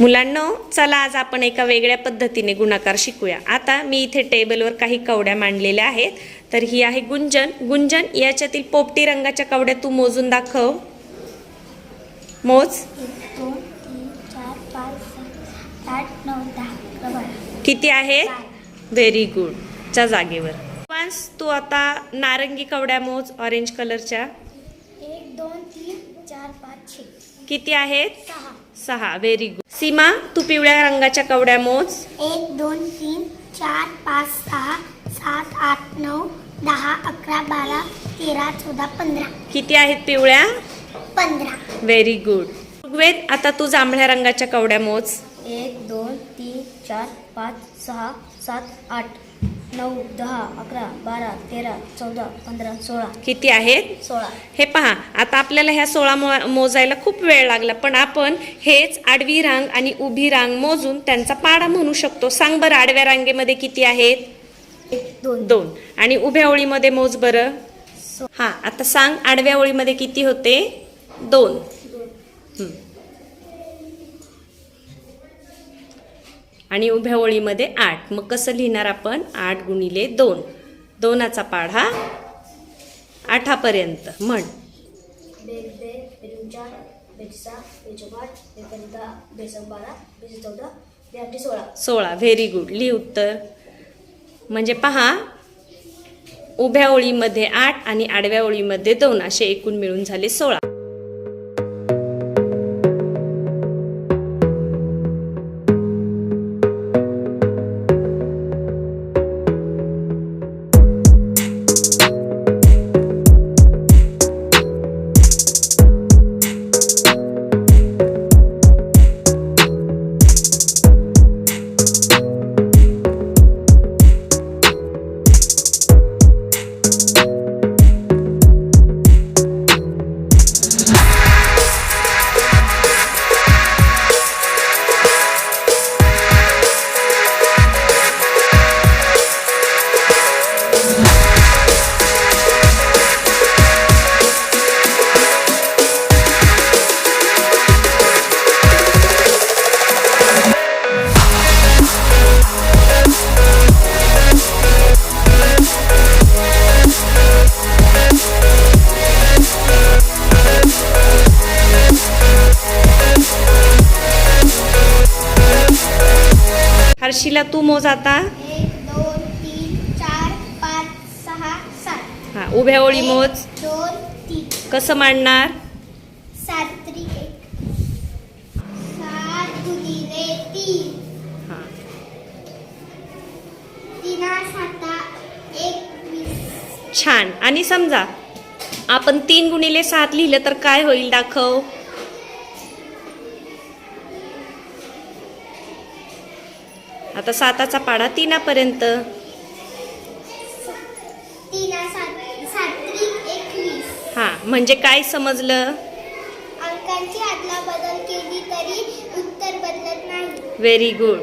मुलांनो चला आज आपण एका वेगळ्या पद्धतीने गुणाकार शिकूया. आता मी इथे टेबलवर काही कवड्या मांडलेल्या आहेत. तर ही आहे गुंजन. गुंजन याच्यातील पोपटी रंगाच्या कवड्या तू मोजून दाखव. मोज. किती आहेत? व्हेरी गुड च्या जागेवर. वन्स तू आता नारंगी कवड्या मोज ऑरेंज कलरच्या एक दोन तीन चार पाच किती आहेत? सहा. सहा. व्हेरी गुड सीमा तू पिवळ्या रंगाच्या कवड्या मोज. एक दोन तीन चार पाच सहा सात आठ नऊ दहा अकरा बारा तेरा चौदा पंधरा. किती आहेत पिवळ्या? पंधरा. व्हेरी गुड ऋग्वेद आता तू जांभळ्या रंगाच्या कवड्या मोज. एक दोन तीन चार पाच सहा सात आठ. नऊ दहा अकरा बारा तेरा चौदा पंधरा सोळा. किती आहेत? सोळा. हे पहा आता आपल्याला ह्या सोळा मो मोजायला खूप वेळ लागला पण आपण हेच आडवी रांग आणि उभी रांग मोजून त्यांचा पाडा म्हणू शकतो. सांग बरं आडव्या रांगेमध्ये किती आहेत? दोन. दोन. आणि उभ्या ओळीमध्ये मोज बरं. हा आता सांग आडव्या ओळीमध्ये किती होते? दोन. हं. आणि उभ्या ओळीमध्ये आठ. मग कसं लिहिणार आपण? आठ गुणिले दोन. दोनाचा पाढा आठापर्यंत. म्हण. सोळा. सोळा व्हेरी गुड लिह उत्तर. म्हणजे पहा उभ्या ओळीमध्ये आठ आणि आडव्या ओळीमध्ये दोन. असे एकूण मिळून झाले सोळा. हर्षिला तू मोज आता. एक दोन तीन चार पाच सहा सात. हा उभ्या ओळी मोज. दोन तीन. कसं मांडणार? सात त्रिक एक. सात गुणिले तीन. हा. तीना साता एकवीस छान. आणि समजा आपण तीन गुणिले सात लिहिलं तर काय होईल? दाखव. आता साताचा पाडा तीनापर्यंत. हा म्हणजे काय समजलं? अंकांची आदला बदल केली तरी उत्तर बदलत नाही. Very good